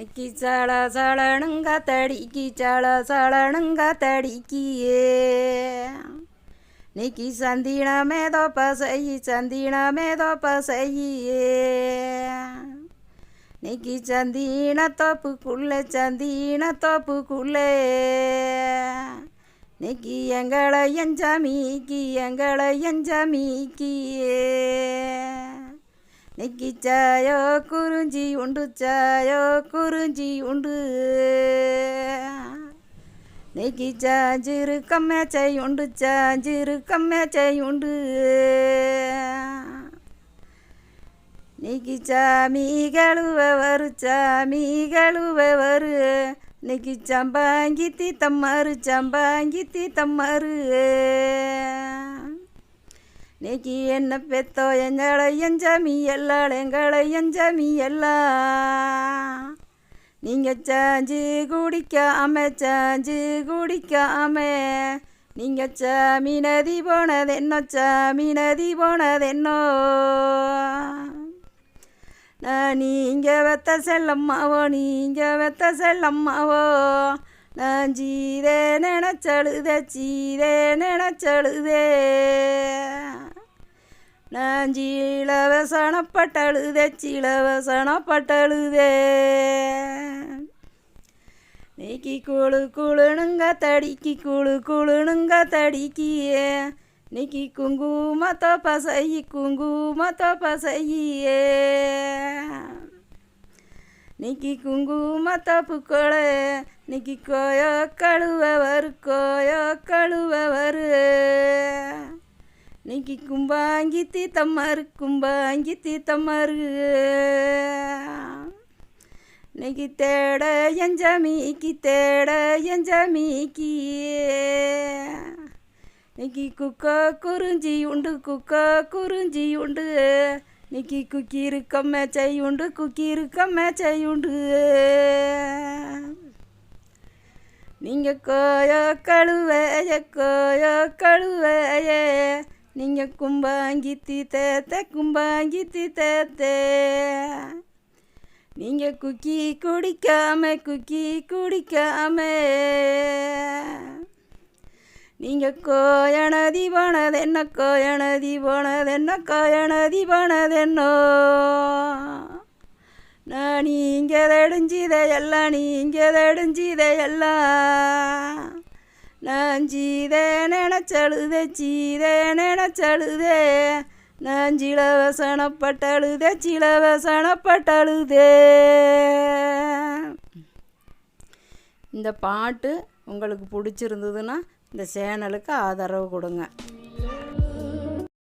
நிக்கி சள சளனுங்க தடிக்கி சள சளனுங்க தடிக்கியே நிக்கி சந்தினமே தோப்ப செய்யி சந்தினமே தோப்ப பசையே நிக்கி சந்தீன தோப்புக்குள்ளே சந்தீன தோப்புக்குள்ளே நிக்கி எங்களை எஞ்சமீக்கி எங்களை எஞ்சமீக்கியே நெக்கிச்சாயோ குறிஞ்சி உண்டு சாயோ குறிஞ்சி உண்டு. நெக்கிச்சாஞ்சிரு கம்மேச்சை உண்டு சாஞ்சிரு கம்மேச்சை உண்டு. நிக்கி சாமி கழுவவர் சாமி கழுவவர் நிக்கி சம்பாங்கி தீத்தம்மாரு சம்பாங்கி தீத்தம்மாரு நீக்கி என்ன பெத்தோ எங்களை எஞ்சமி எல்லாள் எங்களை எஞ்சமி எல்லா. நீங்கள் சாஞ்சு குடிக்காம சாஞ்சு குடிக்காம நீங்கள் சாமி நதி போனது போனதென்னோ சாமி நதி போனது என்னோ நான் நீங்கள் வெத்த செல்லம்மாவோ நீங்கள் வெத்த செல்லம்மாவோ. நான் சீதே நினச்சழுதே சீதே நினச்சழுதே. நாஞ்சிலவசனப்பட்டழுதே சிலவசனப்பட்டழுதே. நீக்கி குழு குழுனுங்க தடிக்கி குழு குழுனுங்க தடிக்கியே. நீக்கி குங்குமத்தோ பசையி குங்குமத்தோ பசையே நிக்கி குங்குமத்தோ புக்கோளே நிக்கி கோயோ கழுவவர் கோயோ கழுவவர். நிக்கி கும்பாங்கி தீத்தம்மாரு கும்பாங்கி தீத்தம்மாரு. இன்னைக்கு தேட எஞ்சமிக்கி தேட எஞ்சமிக்கி இன்னைக்கு குக்கோ குறிஞ்சி உண்டு குக்கோ குறிஞ்சி உண்டு. இன்னைக்கு குக்கி இருக்க மேச்சை உண்டு குக்கி இருக்க மேச்சை உண்டு. நீங்கள் கோயோ கழுவைய கோயோ கழுவைய நீங்கள் கும்பாங்கித்தி தேத்த கும்பாங்கித்தி தேத்தே நீங்கள் குக்கி குடிக்காம குக்கி குடிக்காம. நீங்கள் கோயணதி போனதென்ன கோயனதி போனதென்ன கோயனதி போனதென்னோ. நான் நீங்கள் தடிஞ்சிதையெல்லாம் நீங்கள் தடிஞ்சிதையெல்லாம் நான் சீதே நினச்சழுதே சீதே நினச்சழுதே. நான் சிலவசனப்பட்டழுதே சிலவசனப்பட்டழுதே இந்த பாட்டு உங்களுக்கு பிடிச்சிருந்ததுன்னா இந்த சேனலுக்கு ஆதரவு கொடுங்க.